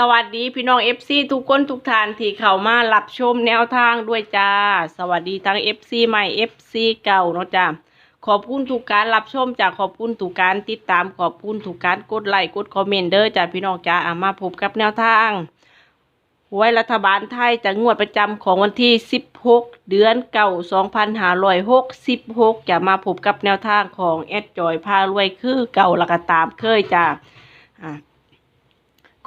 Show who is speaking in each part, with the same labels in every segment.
Speaker 1: สวัสดีพี่น้อง FC ทุกคนทุกท่านที่เข้ามารับชมแนวทางด้วยจ้า สวัสดีทั้ง FC ใหม่ FC เก่าเนาะจ้าขอบคุณทุกการรับชมจากขอบคุณทุกการติดตามขอบคุณทุกการกดไลค์กดคอมเมนต์เด้อจ้าพี่น้องจ้าอะมาพบกับแนวทางหวยรัฐบาลไทยจะงวดประจำของวันที่ 16 เดือนเก่า2566 จะมาพบกับแนวทางของแอดจอยพารวยคือเก่าละกตามเคยจ้าอะ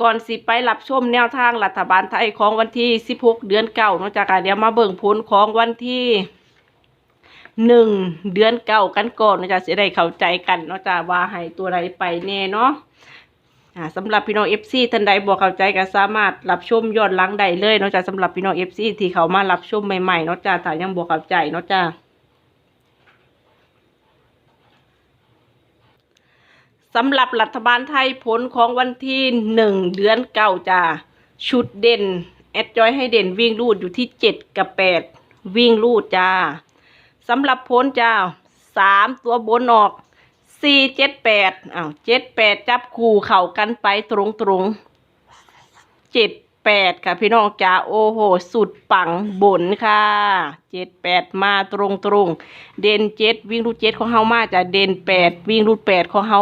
Speaker 1: ก่อนสิไปรับชมแนวทางรัฐบาลไทยของวันที่ 16 เดือนเก่าเนาะจากการเดี๋ยวมาเบิ่งผลของวันที่1เดือนเก่ากันก่อนเนาะจะเสียได้เข้าใจกันเนาะจะว่าให้ตัวใดไปแน่เนาะอ่าสำหรับพี่น้อง FC ท่านใดบ่เข้าใจก็สามารถรับชมย้อนหลังได้เลยเนาะจ้ะสำหรับพี่น้อง FC ที่เขามารับชมใหม่ๆเนาะจ้ะถ้ายังบ่เข้าใจเนาะจ้ะ สำหรับรัฐบาลไทยผลของวันที่หนึ่งเดือนเก้าจ้าชุดเด่น แอดจอยให้เด่นวิ่งรูดอยู่ที่เจ็ดกับแปดวิ่งรูดจ้าสำหรับผลจ้าสามตัวบนออกสี่เจ็ดแปดอ้าวเจ็ดแปดจับคู่เข่ากันไปตรงตรงเจ็ดแปดค่ะพี่น้องจ้าโอ้โห สุดปังบนค่ะเจ็ดแปดมาตรงตรงเด่นเจ็ดวิ่งรูดเจ็ดของเฮามาจ้ะเด่นแปดวิ่งรูดแปดของเฮา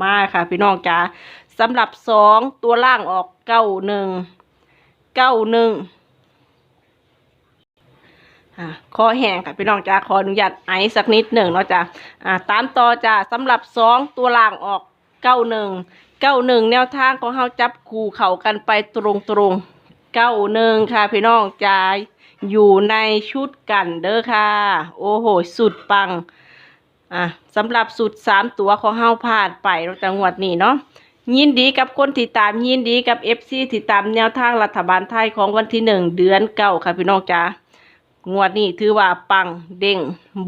Speaker 1: มาค่ะ พี่น้องจ๋าสำหรับสองตัวล่างออกเก้าหนึ่งเก้าหนึ่งคอแห้งค่ะพี่น้องจ๋าขออนุญาตไอสักนิดหนึ่งเนาะจ้าตามต่อจ้าสำหรับสองตัวล่างออกเก้าหนึ่งเก้าหนึ่งแนวทางของเฮาจับคู่เข่ากันไปตรงตรงเก้าหนึ่งค่ะพี่น้องจ๋าอยู่ในชุดกันเด้อค่ะ โอ้โห สุดปัง อะสำหรับสุดสามตัวของเฮาพลาดไปเราจังหวัดนี้เนาะยินดีกับคนที่ตามยินดีกับเอฟซีที่ตามแนวทางรัฐบาลไทยของวันที่หนึ่งเดือนเก้าค่ะพี่น้องจ้างวดนี้ถือว่าปังเด้ง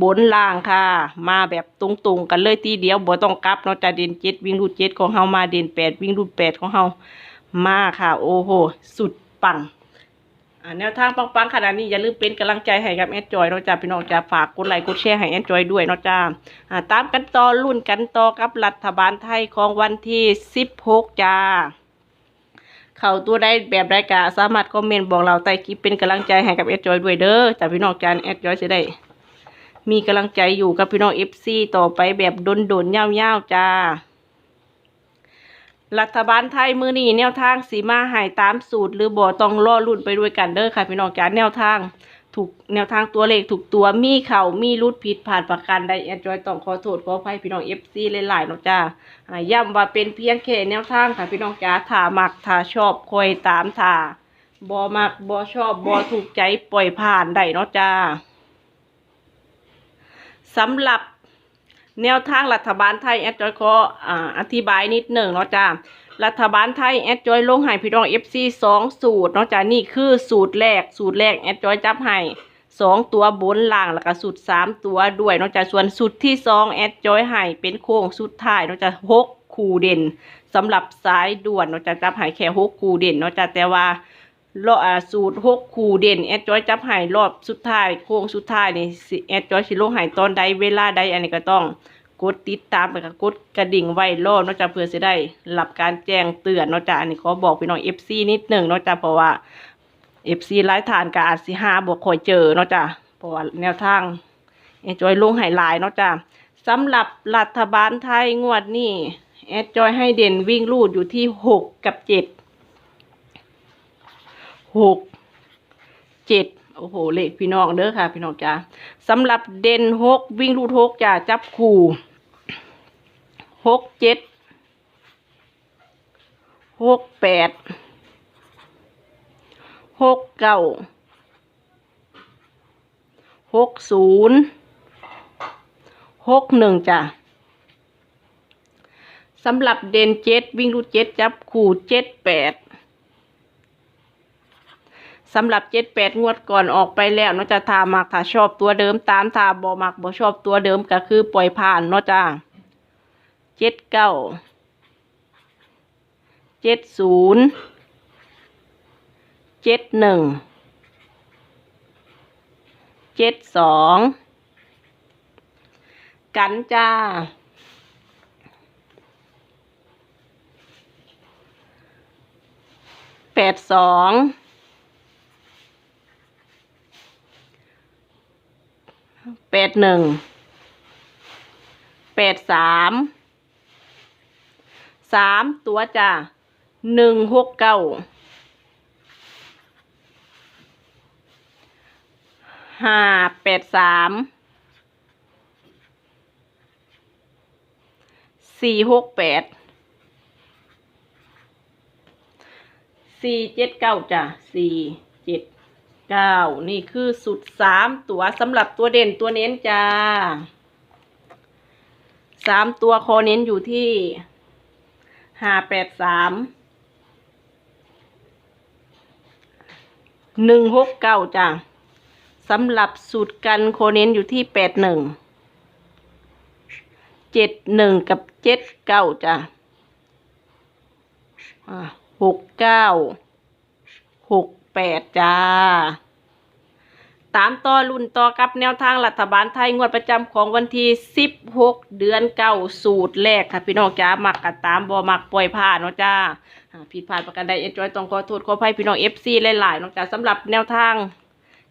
Speaker 1: บนล่างค่ะ มาแบบตรงๆกันเลยทีเดียวบ่ต้องกลับเนาะจ้ะเด่นเจ็ดวิ่งรูดเจ็ดของเฮามาเด่นแปดวิ่งรูดแปดของเฮามาค่ะ โอ้โห สุดปัง แนวทางปังๆขนาดนี้อย่าลืมเป็นกำลังใจให้กับแอดจอยเนาะจ้าพี่น้องจ้าฝากกดไลค์กดแชร์ให้แอดจอยด้วยเนาะจ้าอ่าตามกันต่อรุ่นกันต่อกับรัฐบาลไทยของวันที่16จ้าเข้าตัวได้แบบใดกะสามารถคอมเมนต์บอกเราใต้คลิปเป็นกำลังใจให้กับแอดจอยด้วยเด้อจ้าพี่น้องจ้าแอดจอยจะได้ มีกำลังใจอยู่กับพี่น้อง FC ต่อไปแบบดนๆยาวๆจ้า รัฐบาลไทยมือนี้แนวทางสีมาหายตามสูตร หรือบ่ต้องรอรุ่นไปด้วยกันเด้อค่ะพี่น้องจ้าแนวทางถูกแนวทางตัวเลขถูกตัวมีเข่ามีรุดผิดผ่านประกันใดแอนจอยต้องขอโทษขออภัยพี่น้องเอฟซีหลายๆเนาะจ้าอ่าย้ำว่าเป็นเพียงแค่แนวทางค่ะพี่น้องจ้าถ้ามักถ้าชอบคอยตามถ้าบ่มักบ่ชอบบ่ถูกใจปล่อยผ่านได้เนาะจ้าสำหรับ แนวทางรัฐบาลไทยแอดจอยขออ่าอธิบายนิดหนึ่งเนาะจ้ารัฐบาลไทยแอดจอยลงให้พี่น้อง FC สองสูตรเนาะจ้านี่คือสูตรแรกสูตรแรกแอดจอยจับให้สองตัวบนล่างแล้วก็สูตรสามตัวด้วยเนาะจ้าส่วนสูตรที่สองแอดจอยให้เป็นโค้งสุดท้ายเนาะจ้าหกคู่เด่นสำหรับสายด่วนเนาะจ้าจับให้แค่หกคู่เด่นเนาะจ้าแต่ว่า รออสูตรหกคู่เด่นแอดจอยจับหายรอบสุดท้ายโค้งสุดท้ายนี่แอดจอยสิลงใหายตอนใดเวลาใดอันนี้ก็ต้องกดติดตามแล้วก็กดกระดิ่งไว้รอบนาะจ้ะเพื่อจะได้รับการแจ้งเตือนนาะจ้ะอันนี้ขอบอกพี่น้อง FC นิดหนึ่งนาะจ้ะเพราะว่า FC หลายฐานก็อาจสิหาบ่ค่อยเจอนาะจ้ะเพราะว่าแนวทางแอดจอยลงหายหลายนาะจ้ะสำหรับรัฐบาลไทยงวดนี้แอดจอยให้เด่นวิ่งลูดอยู่ที่หกกับเจ็ด หกเจ็ดโอ้โห เลขพี่น้องเด้อค่ะ พี่น้องจ้าสำหรับเด่นหกวิ่งรูดหกจ้าจับคู่หกเจ็ดหกแปดหกเก้าหกศูนย์หกหนึ่งจ้าสำหรับเด่นเจ็ดวิ่งรูดเจ็ดจับคู่เจ็ดแปด สำหรับเจ็ดแปดงวดก่อนออกไปแล้วเนาะจะทามักถ้าชอบตัวเดิมตามทาบอมักบอชอบตัวเดิมก็คือปล่อยผ่านเนาะจ้าเจ็ดเก้าเจ็ดศูนย์เจ็ดหนึ่งเจ็ดสองกันจ้าแปดสอง แปดหนึ่งแปดสามสามตัวจ้ะหนึ่งหกเก้าห้าแปดสามสี่หกแปดสี่เจ็ดเก้าจ้ะสี่เจ็ด เก้านี่คือสุดสามตัวสำหรับตัวเด่นตัวเน้นจ้าสามตัวคอเน้นอยู่ที่ห้าแปดสามหนึ่งหกเก้าจ้ะสำหรับสูตรกันโคเน้นอยู่ที่แปดหนึ่งเจ็ดหนึ่งกับเจ็ดเก้าจ้ะอ่าหกเก้าหกแปดจ้า ตามต่อรุ่นต่อกับแนวทางรัฐบาลไทยงวดประจำของวันที่สิบหกเดือนเก้าสูตรแรกค่ะพี่น้องจ้ามักกัดตามบอมักปล่อยผ่านเนาะจ้าผิดพลาดประกันใดเอ็นจอยต้องขอโทษขออภัยพี่น้องเอฟซีหลายๆเนาะจ้าสำหรับแนวทาง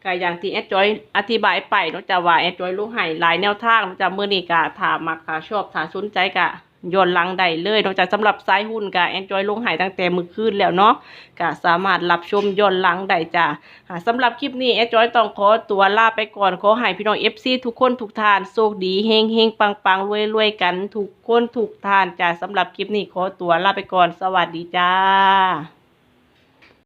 Speaker 1: ก็อย่างที่แอดจอยอธิบายไปเนาะจ้าว่าแอดจอยลูกให้หลายแนวทางเนาะจ้าเมื่อนี้กะถามมักค่ะชอบถ้าสนใจกะ ย้อนหลังได้เลยนอกจากสำหรับสายหุ้นก็แอนจอยลงหายตั้งแต่มือคืนแล้วเนาะก็สามารถรับชมย้อนหลังได้จ้าสำหรับคลิปนี้แอนจอยต้องขอตัวลาไปก่อนขอให้พี่น้องเอฟซีทุกคนทุกทานโชคดีเฮงเฮงปังปังรวยรวยกันทุกคนทุกทานจ้าสำหรับคลิปนี้ขอตัวลาไปก่อนสวัสดีจ้า